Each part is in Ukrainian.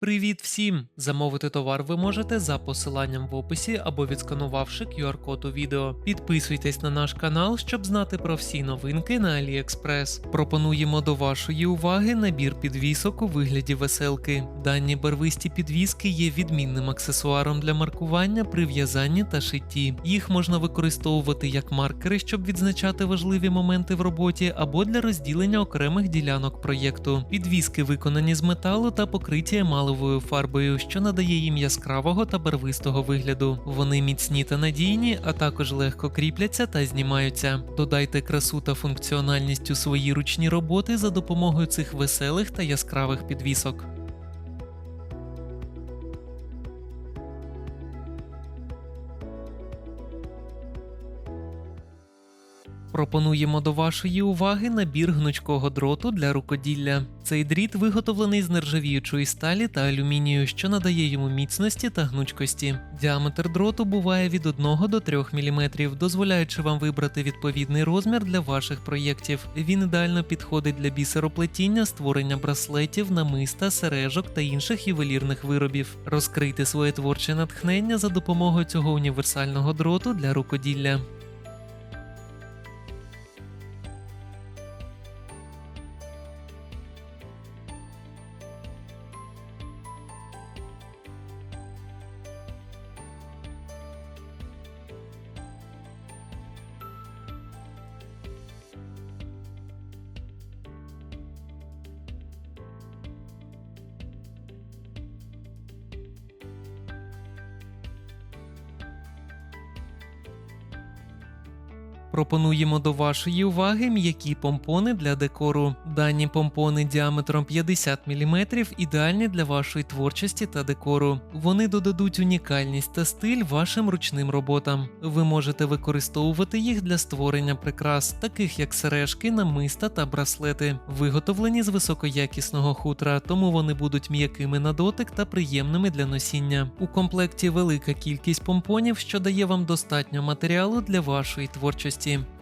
Привіт всім! Замовити товар ви можете за посиланням в описі або відсканувавши QR-код у відео. Підписуйтесь на наш канал, щоб знати про всі новинки на AliExpress. Пропонуємо до вашої уваги набір підвісок у вигляді веселки. Дані барвисті підвіски є відмінним аксесуаром для маркування при в'язанні та шитті. Їх можна використовувати як маркери, щоб відзначати важливі моменти в роботі, або для розділення окремих ділянок проєкту. Підвіски виконані з металу та покриті емалевою фарбою, що надає їм яскравого та барвистого вигляду. Вони міцні та надійні, а також легко кріпляться та знімаються. Додайте красу та функціональність у свої ручні роботи за допомогою цих веселих та яскравих підвісок. Пропонуємо до вашої уваги набір гнучкого дроту для рукоділля. Цей дріт виготовлений з нержавіючої сталі та алюмінію, що надає йому міцності та гнучкості. Діаметр дроту буває від 1 до 3 мм, дозволяючи вам вибрати відповідний розмір для ваших проєктів. Він ідеально підходить для бісероплетіння, створення браслетів, намиста, сережок та інших ювелірних виробів. Розкрийте своє творче натхнення за допомогою цього універсального дроту для рукоділля. Пропонуємо до вашої уваги м'які помпони для декору. Дані помпони діаметром 50 мм ідеальні для вашої творчості та декору. Вони додадуть унікальність та стиль вашим ручним роботам. Ви можете використовувати їх для створення прикрас, таких як сережки, намиста та браслети, виготовлені з високоякісного хутра, тому вони будуть м'якими на дотик та приємними для носіння. У комплекті велика кількість помпонів, що дає вам достатньо матеріалу для вашої творчості можливості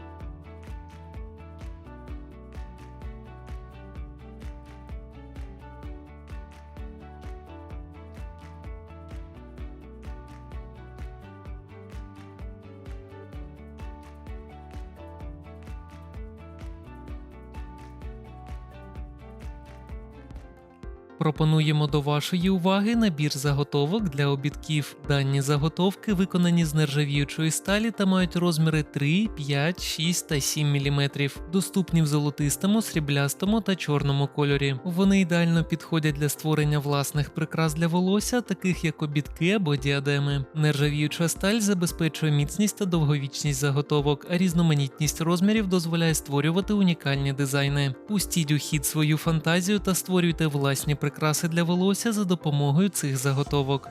Пропонуємо до вашої уваги набір заготовок для обідків. Дані заготовки виконані з нержавіючої сталі та мають розміри 3, 5, 6 та 7 мм, доступні в золотистому, сріблястому та чорному кольорі. Вони ідеально підходять для створення власних прикрас для волосся, таких як обідки або діадеми. Нержавіюча сталь забезпечує міцність та довговічність заготовок, а різноманітність розмірів дозволяє створювати унікальні дизайни. Пустіть у хід свою фантазію та створюйте власні прикраси для волосся за допомогою цих заготовок.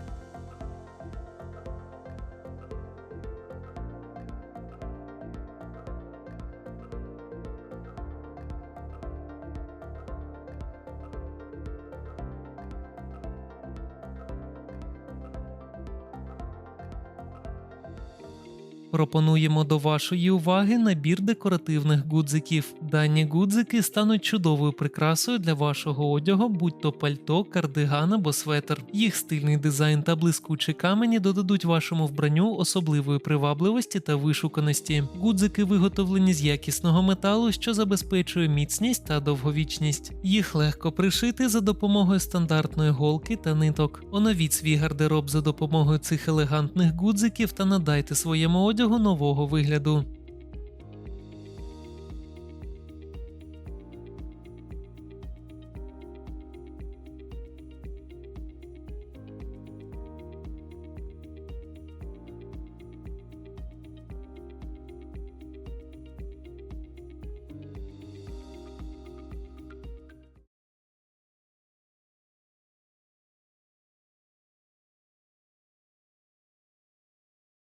Пропонуємо до вашої уваги набір декоративних гудзиків. Дані гудзики стануть чудовою прикрасою для вашого одягу, будь то пальто, кардиган або светр. Їх стильний дизайн та блискучі камені додадуть вашому вбранню особливої привабливості та вишуканості. Гудзики виготовлені з якісного металу, що забезпечує міцність та довговічність. Їх легко пришити за допомогою стандартної голки та ниток. Оновіть свій гардероб за допомогою цих елегантних гудзиків та надайте своєму одягу нового вигляду.